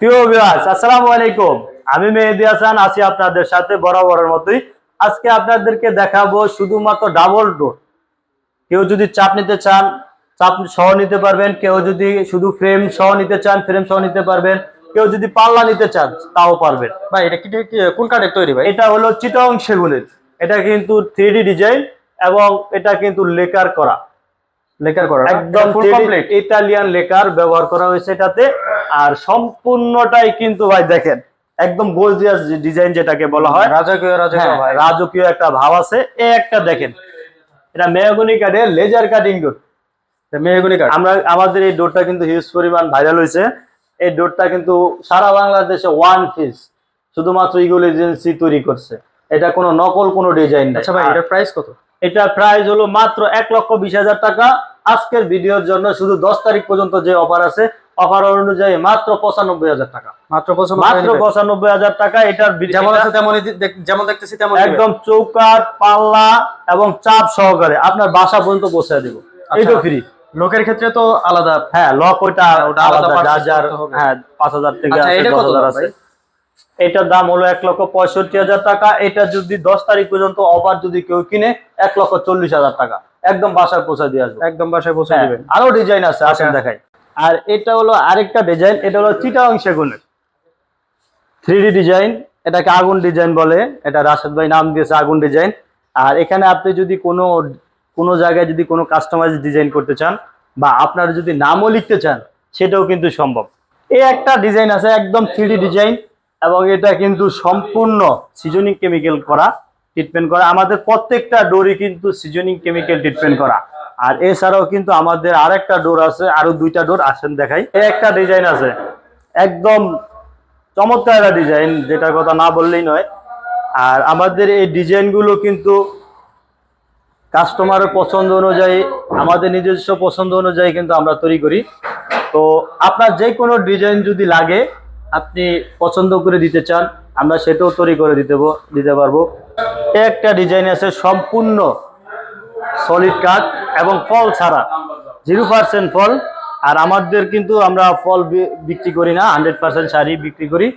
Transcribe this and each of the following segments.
প্রিয় ভিউয়ার্স আসসালামু আলাইকুম। আমি মেহেদি হাসান আছি আপনাদের সাথে বরাবরের মতোই। আজকে আপনাদেরকে দেখাবো শুধুমাত্র ডাবল ডোর কেউ যদি চাপ নিতে চান চাপ সহ নিতে পারবেন। কেউ যদি শুধু ফ্রেম সহ নিতে চান ফ্রেম সহ নিতে পারবেন। কেউ যদি পাল্লা নিতে চান তাও পারবেন। ভাই এটা কি কোন কাঠের তৈরি ভাই? এটা হলো চিটং সেগুনের। এটা কিন্তু থ্রি ডিজাইন এবং এটা কিন্তু লেকার করা। লেকার করা একদম কমপ্লিট ইটালিয়ান লেকার ব্যবহার করা হয়েছে এটাতে। আর সম্পূর্ণটাই কিন্তু ভাই দেখেন একদম গোলজিয়াস ডিজাইন যেটাকে বলা হয়। রাজকীয় রাজকীয় হ্যাঁ, ভাই। রাজকীয় একটা ভাব আছে। এই একটা দেখেন এটা মেহগনি কাঠের লেজার কাটিং ডোর এটা মেহগনি কাঠ। আমরা আমাদের এই ডোরটা কিন্তু হিউজ পরিমাণ ভাইরাল হয়েছে। এই ডোরটা কিন্তু সারা বাংলাদেশে ওয়ান পিস শুধুমাত্র ইগুল এজেন্সি তৈরি করছে। এটা কোনো নকল কোনো ডিজাইন নাই। আচ্ছা ভাই এটার প্রাইস কত? এটা প্রাইস হলো মাত্র এক লক্ষ বিশ হাজার টাকা। আজকের ভিডিওর জন্য শুধু দশ তারিখ পর্যন্ত যে অফার আছে অফার অনুযায়ী মাত্র পঁচানব্বই হাজার টাকা। মাত্র মাত্র পঁচানব্বই হাজার টাকা এটার যেমন এটা আছে তেমনই যেমন দেখতেছি তেমন একদম চৌকাট পাল্লা এবং চাপ সহকারে আপনার বাসা পর্যন্ত পৌঁছে দিব। এইটা ফ্রি লোকের ক্ষেত্রে তো আলাদা। হ্যাঁ লক ওইটা আলাদা যার হ্যাঁ পাঁচ হাজার থেকে আচ্ছা, দশ হাজার আছে। এটার দাম হলো এক লক্ষ পঁয়ষট্টি হাজার টাকা। এটা যদি দশ তারিখ পর্যন্ত অফার যদি কেউ কিনে এক লক্ষ চল্লিশ হাজার টাকা। একদম বাসায় পৌঁছে দিয়ে আসবে। একদম বাসায় পৌঁছে হ্যাঁ, দিবেন। আরও ডিজাইন আছে আসেন আচ্ছা। দেখাই। আর এটা হলো আরেকটা ডিজাইন এটা হলো চিটাং সেগুনের। থ্রি ডিজাইন এটাকে আগুন ডিজাইন বলে, এটা রাশেদ ভাই নাম দিয়েছে আগুন ডিজাইন আর এখানে আপনি যদি কোনো কোনো জায়গায় যদি কোনো কাস্টমাইজ ডিজাইন করতে চান, বা আপনার যদি নামও লিখতে চান, সেটাও কিন্তু সম্ভব। এই একটা ডিজাইন আছে, একদম থ্রি ডিজাইন এবং এটা কিন্তু সম্পূর্ণ সিজনিং কেমিক্যাল করা ট্রিটমেন্ট করা। আমাদের প্রত্যেকটা ডোরই কিন্তু সিজনিং কেমিক্যাল ট্রিটমেন্ট করা। আর এছাড়াও কিন্তু আমাদের আরেকটা ডোর আছে, আরও দুইটা ডোর আসেন দেখাই। একটা ডিজাইন আছে, একদম চমৎকার একটা ডিজাইন, যেটার কথা না বললেই নয়। আর আমাদের এই ডিজাইনগুলো কিন্তু কাস্টমারের পছন্দ অনুযায়ী, আমাদের নিজস্ব পছন্দ অনুযায়ী কিন্তু আমরা তৈরি করি। তো আপনার যে কোনো ডিজাইন যদি লাগে, আপনি পছন্দ করে দিতে চান, আমরা সেটাও তৈরি করে দিতে দিতে পারব। একটা ডিজাইন আছে সম্পূর্ণ সলিড কাঠ এবং ফল ছাড়া। জিরো পার্সেন্ট ফল। আর আমাদের কিন্তু আমরা ফল বিক্রি করি না হান্ড্রেড পার্সেন্ট শাড়ি বিক্রি করি।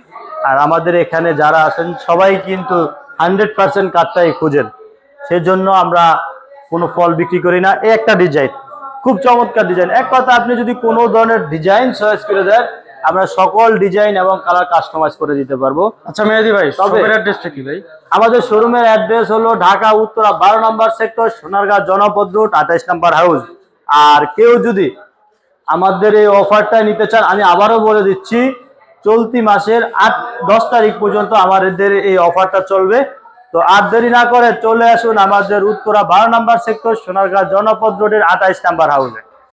আর আমাদের এখানে যারা আছেন, সবাই কিন্তু হান্ড্রেড পার্সেন্ট কাঠটাই খুঁজেন। সেজন্য আমরা কোনো ফল বিক্রি করি না। এই একটা ডিজাইন খুব চমৎকার ডিজাইন এক কথা, আপনি যদি কোনো ধরনের ডিজাইন চয়েস করে দেন আমরা সকল ডিজাইন এবং কালার কাস্টমাইজ করে দিতে পারব। আচ্ছা মেহেদি ভাই শপের অ্যাড্রেসটা কি ভাই? আমাদের শোরুমের অ্যাড্রেস হলো ঢাকা উত্তরা বারো নম্বর সেক্টর সোনারগাঁ জনপদ রোড আঠাইশ নম্বর হাউস আর কেউ যদি আমাদের এই অফারটা নিতে চান আমি আবারও বলে দিচ্ছি চলতি মাসের আট দশ তারিখ পর্যন্ত আমাদের এই অফারটা চলবে। তো আর দেরি না করে চলে আসুন আমাদের উত্তরা বারো নম্বর সেক্টর সোনারগাঁ জনপদ রোডের আঠাইশ নাম্বার হাউসে